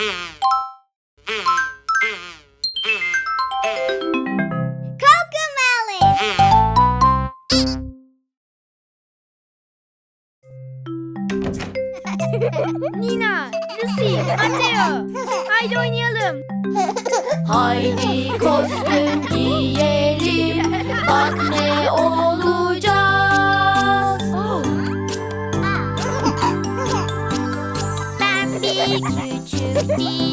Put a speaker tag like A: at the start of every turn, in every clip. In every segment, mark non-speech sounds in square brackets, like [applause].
A: Nina, Lucy, Mateo. Haydi oynayalım.
B: Haydi kostüm giyelim. Bak ne
C: Bye.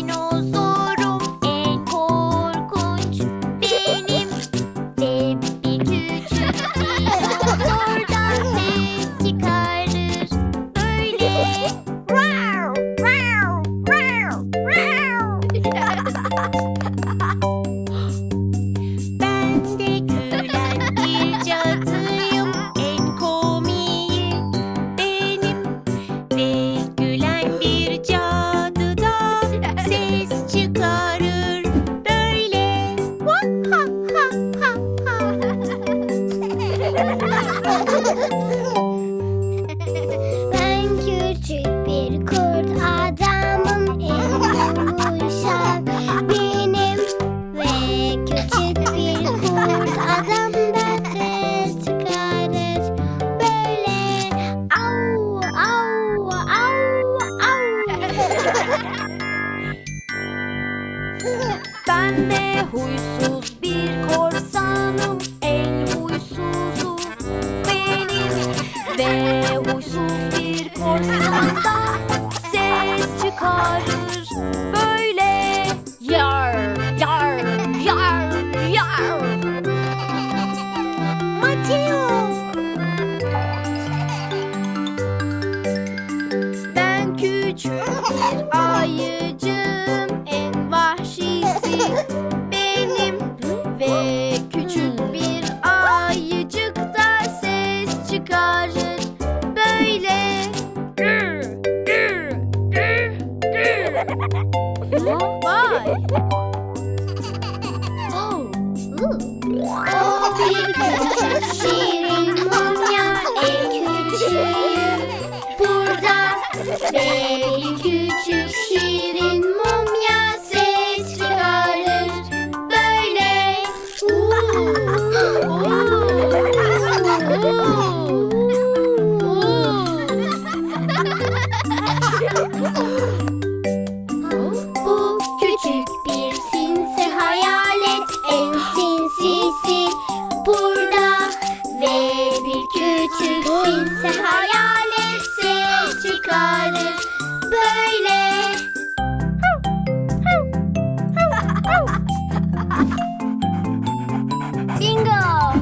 C: Belli küçük şirin mumya ses çıkarır böyle. Bu küçük bir sinsi hayalet en sinsisi burada ve bir küçük sinsi hayalet çıkarır böyle. Bingo!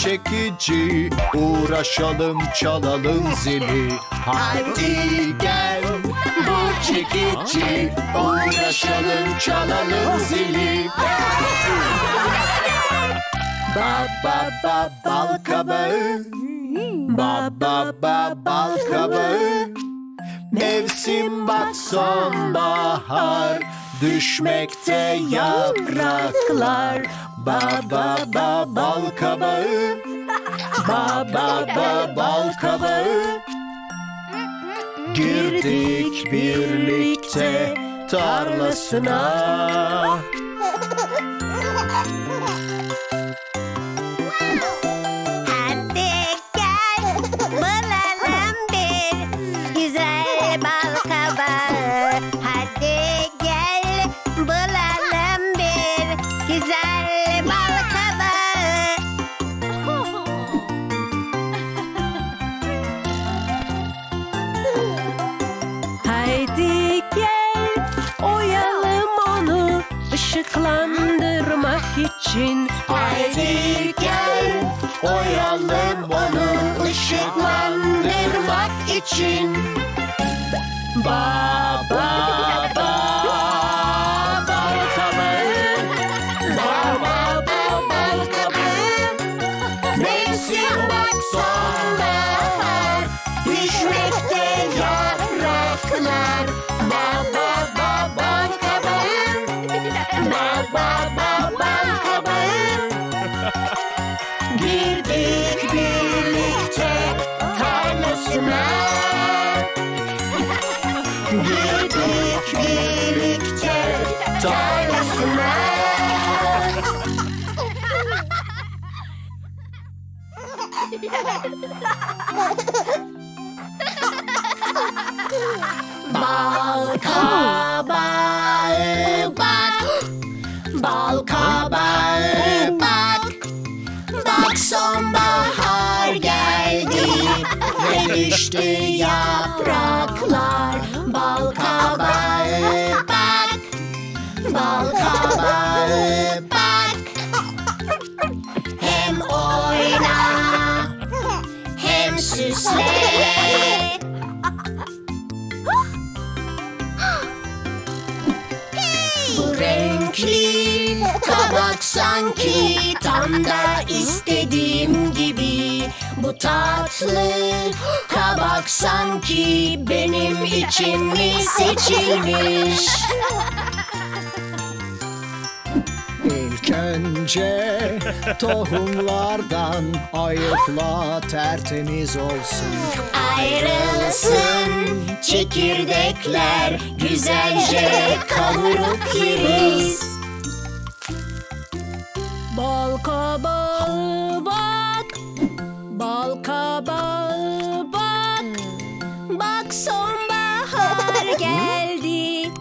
D: çekici. Uğraşalım çalalım zili. Haydi gel bu çekici. Uğraşalım çalalım zili. Ba ba ba bal kabağı. Ba ba ba bal kabağı. Mevsim bak sonbahar.
E: Düşmekte yapraklar. Ba ba ba bal kabağı. Ba ba ba bal kabağı. Girdik birlikte tarlasına
C: ışıklandırmak için.
E: Haydi gel oyalım onu ışıklandırmak için Ba Bal kabağı bak Bal kabağı sanki tam da istediğim gibi Bu tatlı kabak sanki benim için mi seçilmiş
D: İlk önce tohumlardan ayıkla tertemiz olsun.
B: Ayrılsın çekirdekler güzelce kavurup yeriz.
C: Bal kabağı bak, bal kabağı bak. Bak sonbahar [laughs] geldi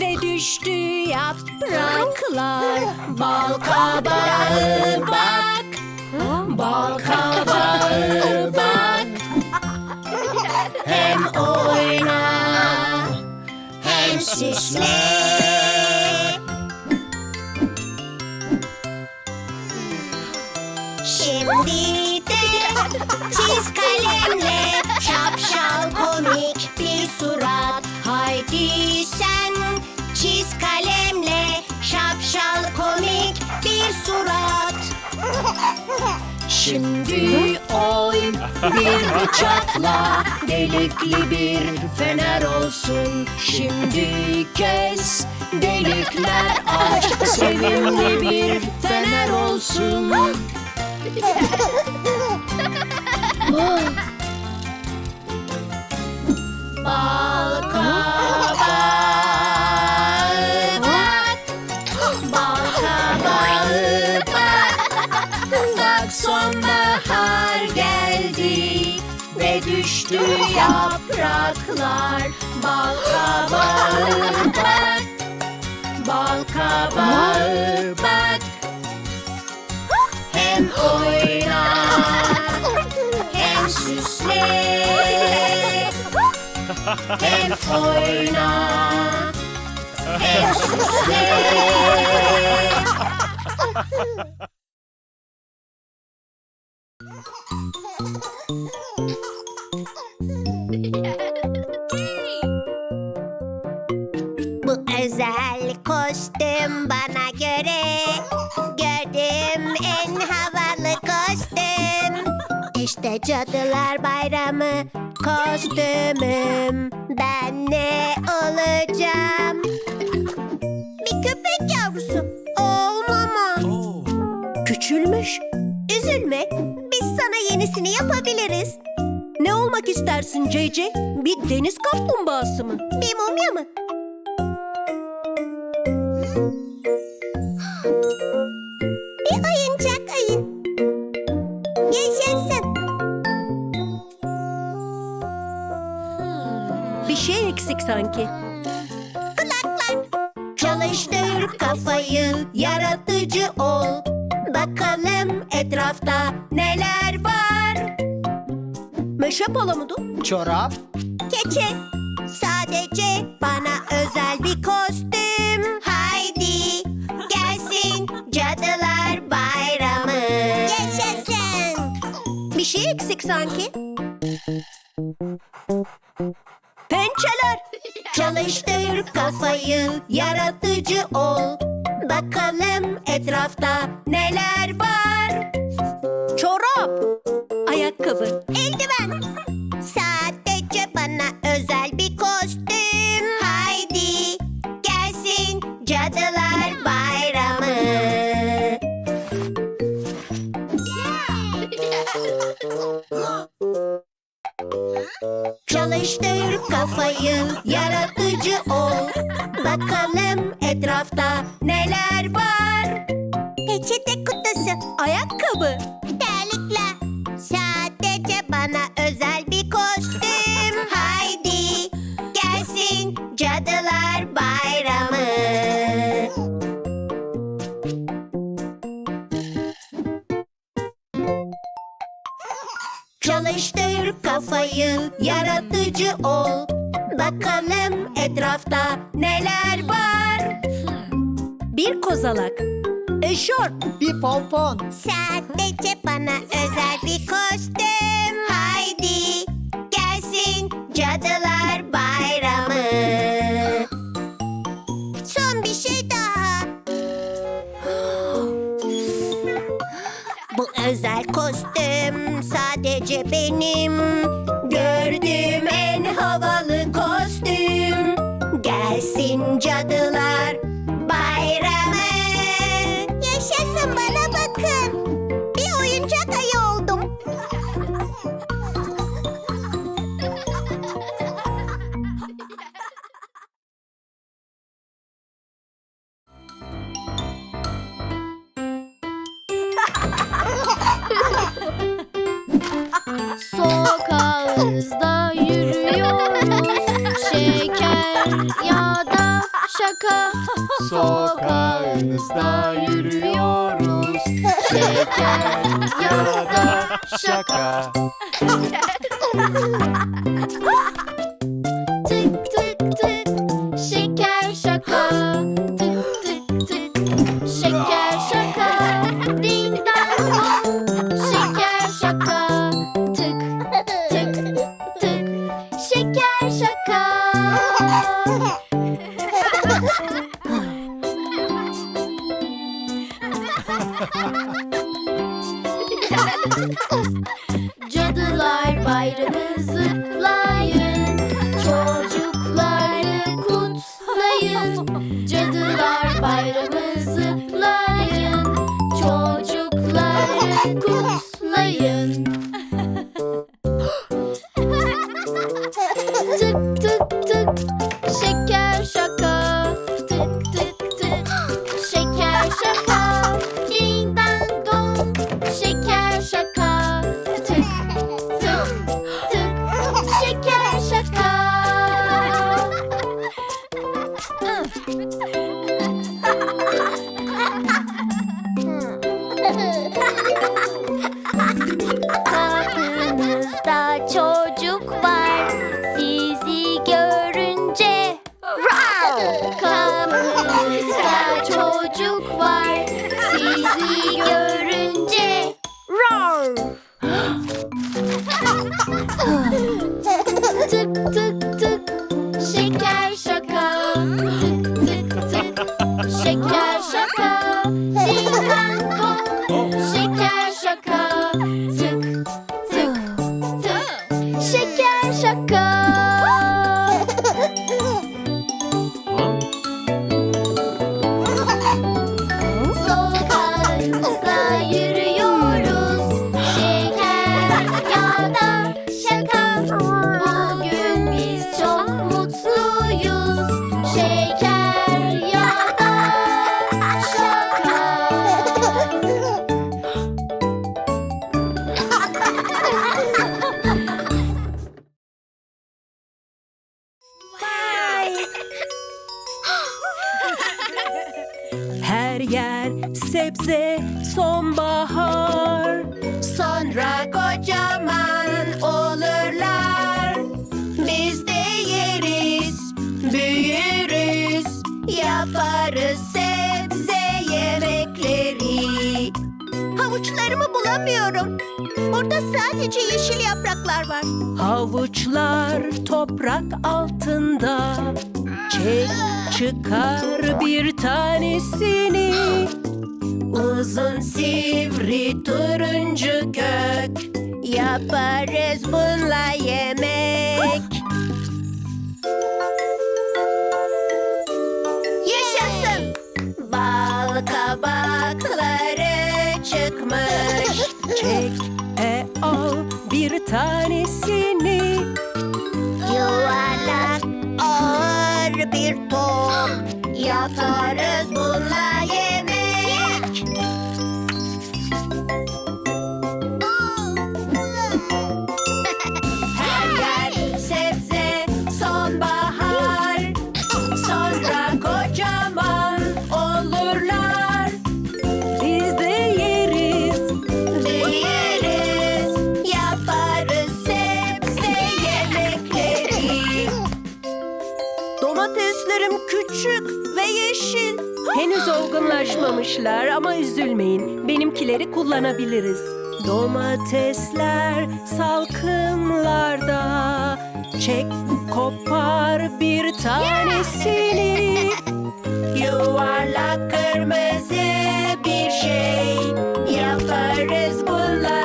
C: ve düştü yapraklar. [laughs] Bal kabağı bak, bal kabağı bak.
B: Hem oyna hem süsle. Çiz kalemle şapşal komik bir surat. Haydi sen çiz kalemle şapşal komik bir surat.
C: Şimdi oy bir bıçakla delikli bir fener olsun. Şimdi kes delikler aç sevimli bir fener olsun.
B: Bal kabağı bak, sonbahar geldi ve düştü yapraklar. Bal kabağı bak, bal kabağı bak. Hem oyna Hem oyna hem süsle. Bu özel kostüm bana göre gördüğüm en havalı kostüm. İşte Cadılar Bayramı kostümüm. Ben ne olacağım?
E: yavrusu. Olmama.
B: Küçülmüş.
E: Üzülme. Biz sana yenisini yapabiliriz.
B: Ne olmak istersin CC? Bir deniz kaplumbağası mı?
E: Bir mumya mı? Bir oyuncak ayı. Yaşasın.
B: Bir şey eksik sanki.
E: Kulaklar. Çalıştır kafayı, yaratıcı ol. Bakalım etrafta neler var.
B: Meşe palamudu.
F: Çorap,
E: Keçi. Sadece bana özel bir kostüm. Haydi gelsin cadılar bayramı. Yaşasın.
B: Bir şey eksik sanki.
E: Çalıştır kafayı, yaratıcı ol. Bakalım etrafta neler var.
B: Çorap. Ayakkabı.
E: Eldiven. Sadece bana özel bir kostüm. Haydi gelsin cadılar bayramı. [laughs] Çalıştır kafayı, yaratıcı ol. Bakalım etrafta neler var. Peçete kutusu.
B: Ayakkabı.
F: Pompon,
E: Sadece bana özel bir kostüm. Haydi gelsin cadılar bayramı. Son bir şey daha. [gasps] Bu özel kostüm sadece benim.
A: Sokağımızda yürüyoruz. Şeker ya da şaka.
C: Sokağınızda yürüyoruz Şeker ya da şaka [laughs]
B: See you.
E: Sonra kocaman olurlar. Biz de yeriz, büyürüz, yaparız sebze yemekleri. Havuçlarımı bulamıyorum. Burada sadece yeşil yapraklar var.
B: Havuçlar toprak altında. Çek çıkar bir tanesini.
E: Uzun sivri turuncu kök. Yaparız bununla yemek. Yaşasın. Bal kabakları çıkmış.
B: Çek ve al bir tanesini. Olgunlaşmamışlar ama üzülmeyin. Benimkileri kullanabiliriz. Domatesler salkımlarda. Çek kopar bir tanesini.
E: Yuvarlak kırmızı bir şey Yaparız bununla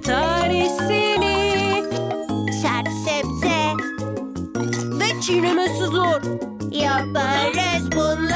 B: tanesini.
E: Sert sebze
B: Ve çiğnemesi zor.
E: Yaparız bununla